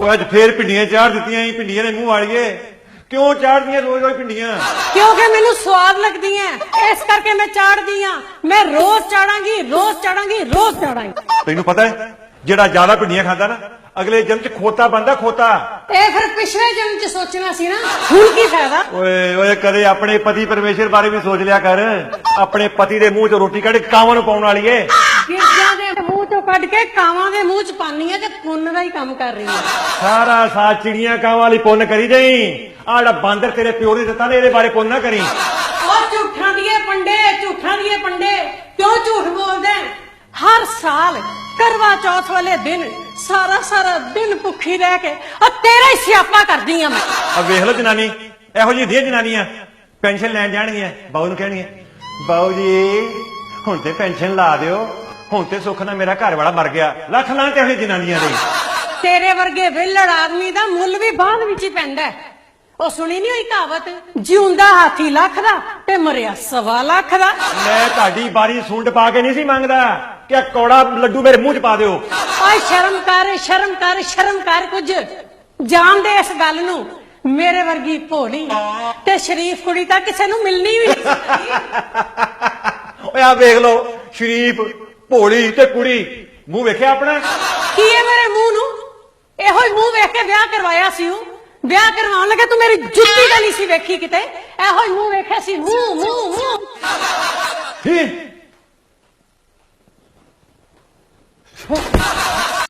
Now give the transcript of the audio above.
ਉਹ ਅੱਜ ਫੇਰ ਭਿੰਡੀਆਂ ਚਾੜ ਦਿੱਤੀਆਂ ਈ ਭਿੰਡੀਆਂ ਦੇ ਮੂੰਹ ਵਾਲੀਏ। ਕਿਉਂ ਚਾੜਦੀਆਂ ਰੋਜ਼ ਰੋਜ਼ ਭਿੰਡੀਆਂ? ਕਿਉਂਕਿ ਮੈਨੂੰ ਸਵਾਦ ਲੱਗਦੀਆਂ। ਇਸ ਕਰਕੇ ਮੈਂ ਚਾੜਦੀ ਆ ਮੈਂ ਰੋਜ਼ ਚਾੜਾਂਗੀ ਰੋਜ਼ ਚਾੜਾਂਗੀ ਰੋਜ਼ ਚਾੜਾਂਗੀ। ਤੈਨੂੰ ਪਤਾ ਹੈ ਜਿਹੜਾ ਜ਼ਿਆਦਾ ਭਿੰਡੀਆਂ ਖਾਂਦਾ ਨਾ ਅਗਲੇ ਜਨਮ ਚ ਖੋਤਾ ਬੰਦਾ ਖੋਤਾ। ਇਹ ਫਿਰ ਪਿਛਲੇ ਜਨਮ ਚ ਸੋਚਣਾ ਸੀ ਨਾ। ਹੁਣ ਕੀ ਫਾਇਦਾ? ਓਏ ਓਏ ਕਦੇ ਆਪਣੇ ਪਤੀ ਪਰਮੇਸ਼ਰ ਬਾਰੇ ਵੀ ਸੋਚ ਲਿਆ ਕਰ। ਆਪਣੇ ਪਤੀ ਦੇ ਮੂੰਹ 'ਚ ਰੋਟੀ ਕੱਢ ਕਾਵਾਂ ਨੂੰ ਪਾਉਣ ਵਾਲੀ ਏ? ਚੋਂ ਕੱਢ ਕੇ ਕਾਵਾਂ ਦੇ ਮੂੰਹ ਚ ਪਾਨੀ ਆ ਤੇ ਪੁੰਨ ਦਾ ਹੀ ਕੰਮ ਕਰ ਰਹੀ ਆ। ਸਾਰਾ ਸਾਥ ਚਿੜੀਆਂ ਕਾਵਾਂ ਵਾਲੀ ਪੁੰਨ ਕਰੀ ਜਾਈ। ਜਿਹੜਾ ਬਾਂਦਰ ਤੇਰੇ ਪਿਓ ਨੇ ਦਿੱਤਾ ਨੇ ਇਹਦੇ ਬਾਰੇ ਪੁੰਨ ਨਾ ਕਰੀ। ਉਹ ਝੂਠਾਂ ਦੀਏ ਪੰਡੇ ਝੂਠਾਂ ਦੀਏ ਪੰਡੇ ਕਿਉਂ ਝੂਠ ਬੋਲਦੇ ਹੈਂ? ਹਰ ਸਾਲ ਕਰਵਾ ਚੌਥ ਵਾਲੇ ਦਿਨ ਸਾਰਾ ਸਾਰਾ ਦਿਨ ਭੁੱਖੀ ਰਹਿ ਕੇ ਆ ਤੇਰਾ ਹੀ ਸਿਆਪਾ ਕਰਦੀ ਆ ਮੈਂ। ਆ ਵੇਖ ਲਓ ਜਨਾਨੀ ਇਹੋ ਜਿਹੀ ਦੀਆਂ ਜਨਾਨੀਆਂ। ਪੈਨਸ਼ਨ ਲੈਣ ਜਾਣਗੀਆਂ ਬਾਊ ਨੂੰ ਕਹਿਣਗੀਆਂ ਬਾਊ ਜੀ ਹੁਣ ਤੇ ਪੈਨਸ਼ਨ ਲਾ ਦਿਓ। ਹੁਣ ਤੇ ਸੁੱਖ ਨਾਲ ਮੇਰਾ ਘਰ ਵਾਲਾ ਮਰ ਗਿਆ। ਲੱਖ ਲਾਂ ਤੇ ਜਿਹੀ ਜਨਾਨੀਆਂ ਦੇ ਤੇਰੇ ਵਰਗੇ ਵਿਹਲੜ ਆਦਮੀ ਦਾ ਮੁੱਲ ਵੀ ਬਾਅਦ ਵਿੱਚ ਹੀ ਪੈਂਦਾ ਹੈ। ਉਹ ਸੁਣੀ ਨਹੀਂ ਹੋਈ ਕਹਾਵਤ? ਜਿਉਂਦਾ ਹਾਥੀ ਲੱਖ ਦਾ ਤੇ ਮਰਿਆ ਸਵਾ ਲੱਖ ਦਾ ਮੈਂ ਤੁਹਾਡੀ ਬਾਰੀ ਸੁੰਡ ਪਾ ਕੇ ਨਹੀਂ ਸੀ ਮੰਗਦਾ। ਕਿ ਆਹ ਕੌੜਾ ਲੱਡੂ ਮੇਰੇ ਮੂੰਹ 'ਚ ਪਾ ਦਿਓ। ਓਏ ਸ਼ਰਮ ਕਰ ਸ਼ਰਮ ਕਰ ਸ਼ਰਮ ਕਰ ਕੁਝ। ਜਾਣਦੇ ਇਸ ਗੱਲ ਨੂੰ ਮੇਰੇ ਵਰਗੀ ਭੋਲੀ ਤੇ ਸ਼ਰੀਫ ਕੁੜੀ ਤਾਂ ਕਿਸੇ ਨੂੰ ਮਿਲਣੀ ਵੀ ਨਹੀਂ। ਓਏ ਆ ਵੇਖ ਲਓ ਸ਼ਰੀਫ ਭੋਲੀ ਤੇ ਕੁੜੀ ਮੂੰਹ ਵੇਖਿਆ ਆਪਣਾ? ਕੀ ਹੈ ਮੇਰੇ ਮੂੰਹ ਨੂੰ? ਇਹੋ ਹੀ ਮੂੰਹ ਵੇਖ ਕੇ ਵਿਆਹ ਕਰਵਾਇਆ ਸੀ ਉਹ। ਵਿਆਹ ਕਰਵਾਉਣ ਲੱਗੇ ਤੂੰ ਮੇਰੀ ਜੁੱਤੀ ਤਾਂ ਨਹੀਂ ਸੀ ਵੇਖੀ ਕਿਤੇ। ਇਹੋ ਹੀ ਮੂੰਹ ਵੇਖਿਆ ਸੀ। ਮੂੰਹ ਮੂੰਹ ਮੂੰਹ। ਹੀ